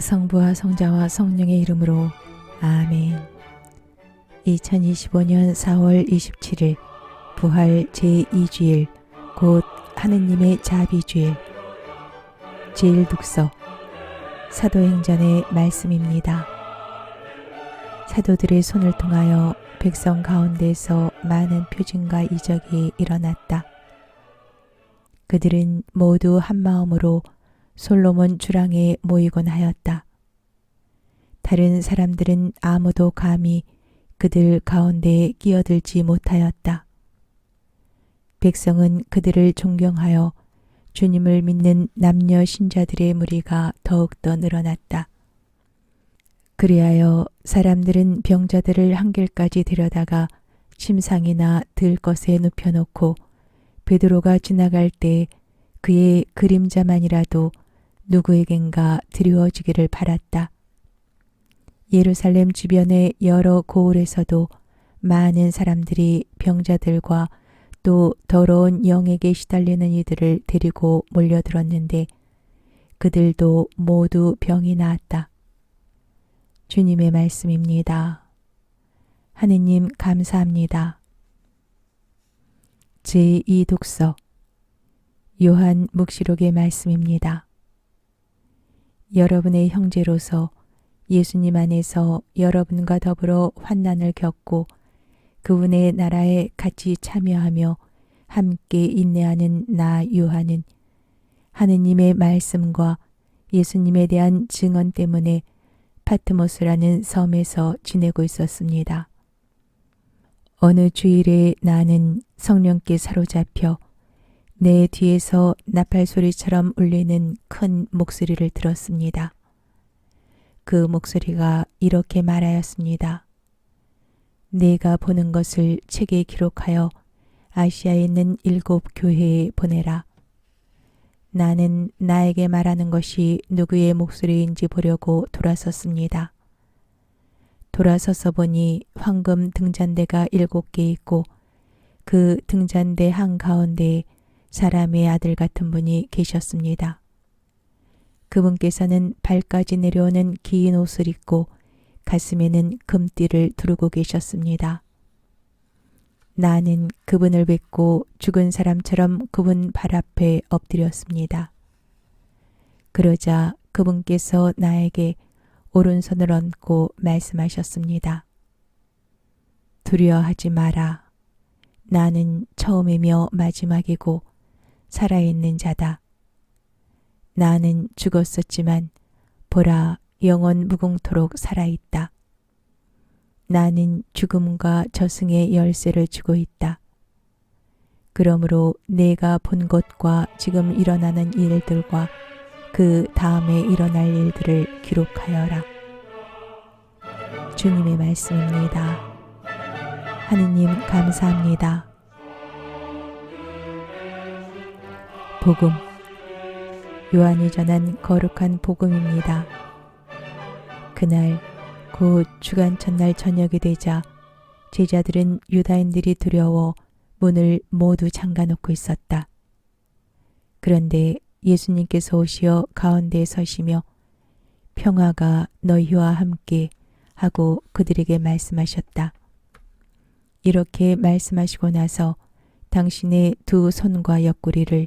성부와 성자와 성령의 이름으로 아멘. 2025년 4월 27일 부활 제2주일 곧 하느님의 자비주일 제1독서 사도행전의 말씀입니다. 사도들의 손을 통하여 백성 가운데서 많은 표징과 이적이 일어났다. 그들은 모두 한 마음으로 솔로몬 주랑에 모이곤 하였다. 다른 사람들은 아무도 감히 그들 가운데에 끼어들지 못하였다. 백성은 그들을 존경하여 주님을 믿는 남녀 신자들의 무리가 더욱더 늘어났다. 그리하여 사람들은 병자들을 한길까지 데려다가 침상이나 들것에 눕혀놓고 베드로가 지나갈 때 그의 그림자만이라도 누구에겐가 드리워지기를 바랐다. 예루살렘 주변의 여러 고을에서도 많은 사람들이 병자들과 또 더러운 영에게 시달리는 이들을 데리고 몰려들었는데 그들도 모두 병이 나았다. 주님의 말씀입니다. 하느님 감사합니다. 제2독서 요한 묵시록의 말씀입니다. 여러분의 형제로서 예수님 안에서 여러분과 더불어 환난을 겪고 그분의 나라에 같이 참여하며 함께 인내하는 나 요한은 하느님의 말씀과 예수님에 대한 증언 때문에 파트모스라는 섬에서 지내고 있었습니다. 어느 주일에 나는 성령께 사로잡혀 내 뒤에서 나팔 소리처럼 울리는 큰 목소리를 들었습니다. 그 목소리가 이렇게 말하였습니다. 내가 보는 것을 책에 기록하여 아시아에 있는 일곱 교회에 보내라. 나는 나에게 말하는 것이 누구의 목소리인지 보려고 돌아섰습니다. 돌아서서 보니 황금 등잔대가 일곱 개 있고 그 등잔대 한 가운데에 사람의 아들 같은 분이 계셨습니다. 그분께서는 발까지 내려오는 긴 옷을 입고 가슴에는 금띠를 두르고 계셨습니다. 나는 그분을 뵙고 죽은 사람처럼 그분 발 앞에 엎드렸습니다. 그러자 그분께서 나에게 오른손을 얹고 말씀하셨습니다. 두려워하지 마라. 나는 처음이며 마지막이고 살아있는 자다. 나는 죽었었지만 보라 영원 무궁토록 살아있다. 나는 죽음과 저승의 열쇠를 쥐고 있다. 그러므로 내가 본 것과 지금 일어나는 일들과 그 다음에 일어날 일들을 기록하여라. 주님의 말씀입니다. 하느님 감사합니다. 복음 요한이 전한 거룩한 복음입니다. 그날 곧 주간 첫날 저녁이 되자 제자들은 유다인들이 두려워 문을 모두 잠가 놓고 있었다. 그런데 예수님께서 오시어 가운데에 서시며 평화가 너희와 함께 하고 그들에게 말씀하셨다. 이렇게 말씀하시고 나서 당신의 두 손과 옆구리를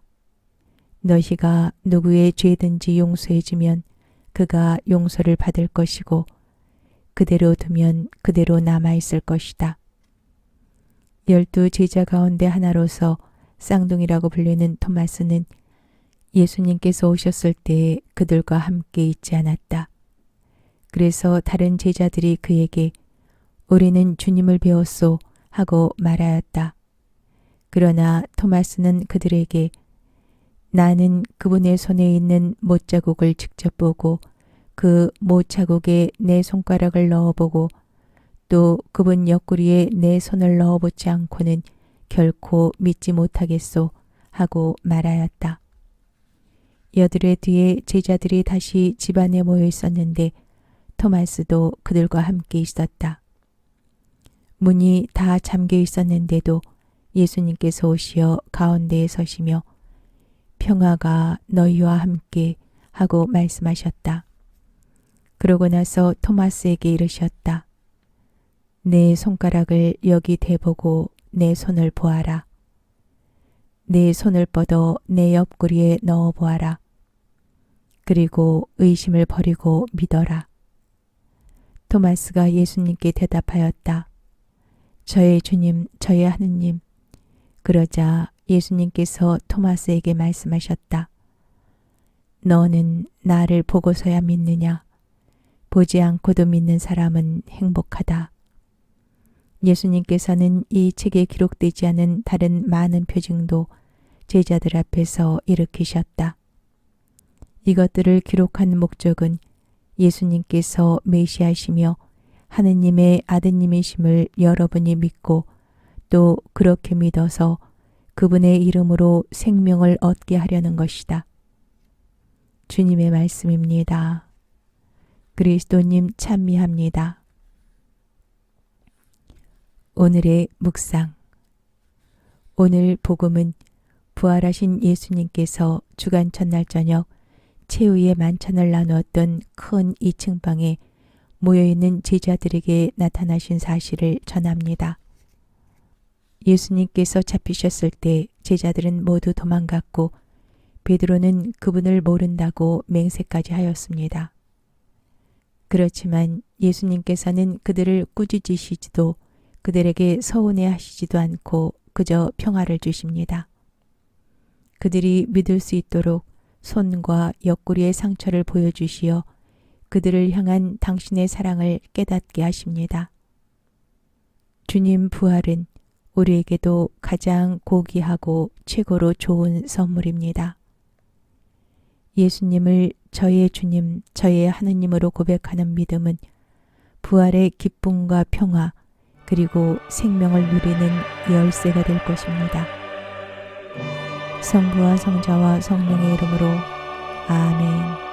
너희가 누구의 죄든지 용서해주면 그가 용서를 받을 것이고 그대로 두면 그대로 남아있을 것이다. 열두 제자 가운데 하나로서 쌍둥이라고 불리는 토마스는 예수님께서 오셨을 때 그들과 함께 있지 않았다. 그래서 다른 제자들이 그에게 우리는 주님을 배웠소 하고 말하였다. 그러나 토마스는 그들에게 나는 그분의 손에 있는 못자국을 직접 보고 그 모차국에 내 손가락을 넣어보고 또 그분 옆구리에 내 손을 넣어보지 않고는 결코 믿지 못하겠소 하고 말하였다. 여드레 뒤에 제자들이 다시 집안에 모여 있었는데 토마스도 그들과 함께 있었다. 문이 다 잠겨 있었는데도 예수님께서 오시어 가운데에 서시며 평화가 너희와 함께 하고 말씀하셨다. 그러고 나서 토마스에게 이르셨다. 내 손가락을 여기 대보고 내 손을 보아라. 내 손을 뻗어 내 옆구리에 넣어 보아라. 그리고 의심을 버리고 믿어라. 토마스가 예수님께 대답하였다. 저의 주님, 저의 하느님. 그러자 예수님께서 토마스에게 말씀하셨다. 너는 나를 보고서야 믿느냐? 보지 않고도 믿는 사람은 행복하다. 예수님께서는 이 책에 기록되지 않은 다른 많은 표징도 제자들 앞에서 일으키셨다. 이것들을 기록한 목적은 예수님께서 메시아시며 하느님의 아드님이심을 여러분이 믿고 또 그렇게 믿어서 그분의 이름으로 생명을 얻게 하려는 것이다. 주님의 말씀입니다. 그리스도님 찬미합니다. 오늘의 묵상. 오늘 복음은 부활하신 예수님께서 주간 첫날 저녁 최후의 만찬을 나누었던 큰 2층 방에 모여있는 제자들에게 나타나신 사실을 전합니다. 예수님께서 잡히셨을 때 제자들은 모두 도망갔고 베드로는 그분을 모른다고 맹세까지 하였습니다. 그렇지만 예수님께서는 그들을 꾸짖으시지도 그들에게 서운해 하시지도 않고 그저 평화를 주십니다. 그들이 믿을 수 있도록 손과 옆구리의 상처를 보여주시어 그들을 향한 당신의 사랑을 깨닫게 하십니다. 주님 부활은 우리에게도 가장 고귀하고 최고로 좋은 선물입니다. 예수님을 저의 주님, 저의 하느님으로 고백하는 믿음은 부활의 기쁨과 평화, 그리고 생명을 누리는 열쇠가 될 것입니다. 성부와 성자와 성령의 이름으로 아멘.